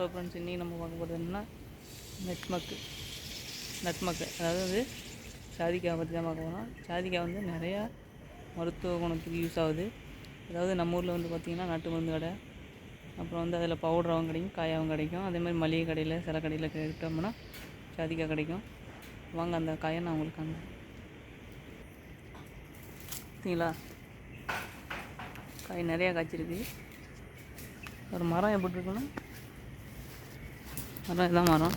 Hello friends இன்றைக்கி நம்ம பார்க்க போகிறது என்னென்னா நெட்மக்கு நட்மக்கு அதாவது வந்து சாதிக்காய் பற்றி தான் பார்க்க போகிறோம் சாதிக்காய் வந்து நிறையா மருத்துவ குணத்துக்கு யூஸ் ஆகுது. அதாவது நம்ம ஊரில் வந்து பார்த்திங்கன்னா நாட்டு மருந்து கடை அப்புறம் வந்து அதில் பவுடராகவும் கிடைக்கும் காயாகவும் கிடைக்கும். அதேமாதிரி மளிகை கடையில் சில கடையில் கேட்டோம்னா சாதிக்காய் கிடைக்கும். வாங்க அந்த காயை நான் உங்களுக்கு அந்த பார்த்தீங்களா காய் நிறையா காய்ச்சிருக்கு. ஒரு மரம் எப்படி இருக்குன்னா மரம் இதான் மரம்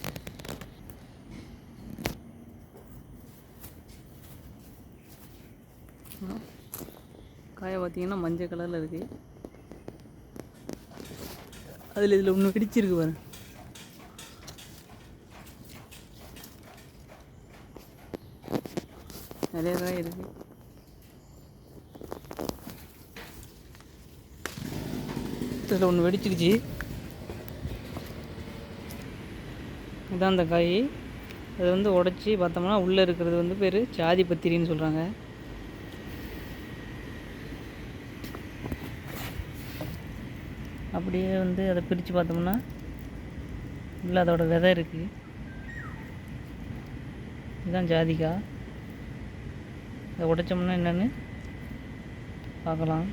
காயை பார்த்தீங்கன்னா மஞ்சள் கலரில் இருக்குது அதில் இதில் ஒன்று வெடிச்சிருக்கு பாரு. நிறைய காய் இருக்குது இதில் ஒன்று வெடிச்சிருச்சு. இதான் அந்த காய். அது வந்து உடச்சி பார்த்தோம்னா உள்ளே இருக்கிறது வந்து பேர் ஜாதி பத்திரின்னு சொல்கிறாங்க அப்படியே வந்து அதை பிரித்து பார்த்தோம்னா உள்ளே அதோட விதை இருக்குது இதுதான் ஜாதிக்கா அதை உடைச்சோம்னா என்னென்னு பார்க்கலாம்.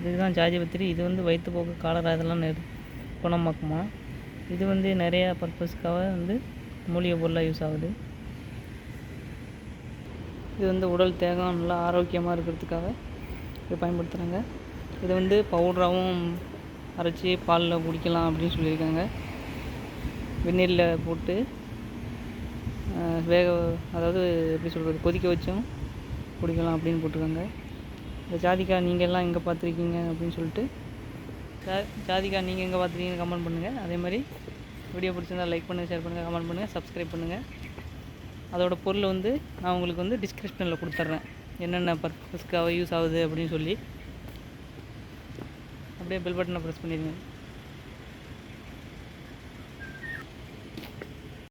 இதுதான் ஜாதி பத்திரி இது வந்து வயிற்றுப்போக்கு காலரா இதெல்லாம் குணமாக்குமா? இது வந்து நிறையா பர்பஸ்க்காக வந்து மூலிகை பொருளாக யூஸ் ஆகுது. இது வந்து உடல் தேகம் நல்லா ஆரோக்கியமாக இருக்கிறதுக்காக இது பயன்படுத்துகிறாங்க இது வந்து பவுடராகவும் அரைச்சி பாலில் குடிக்கலாம் அப்படின்னு சொல்லியிருக்காங்க. வெந்நீரில் போட்டு வேக அதாவது எப்படி சொல்கிறது கொதிக்க வச்சும் குடிக்கலாம் அப்படின்னு போட்டிருக்காங்க. இந்த ஜாதிக்காய் நீங்கள் எல்லாம் எங்கே பார்த்துருக்கீங்க அப்படின்னு சொல்லிட்டு ஜா நீங்கள் எங்கே பார்த்துருக்கீங்கன்னு கமெண்ட் பண்ணுங்கள் அதே மாதிரி வீடியோ பிடிச்சிருந்தா லைக் பண்ணுங்கள் ஷேர் பண்ணுங்கள் கமெண்ட் பண்ணுங்கள் சப்ஸ்கிரைப் பண்ணுங்கள் அதோட பொருள் வந்து நான் உங்களுக்கு வந்து டிஸ்கிரிப்ஷனில் கொடுத்துட்றேன். என்னென்ன பர்பஸ்க்காக யூஸ் ஆகுது அப்படின்னு சொல்லி. அப்படியே பெல் பட்டனை ப்ரெஸ் பண்ணிடுங்க.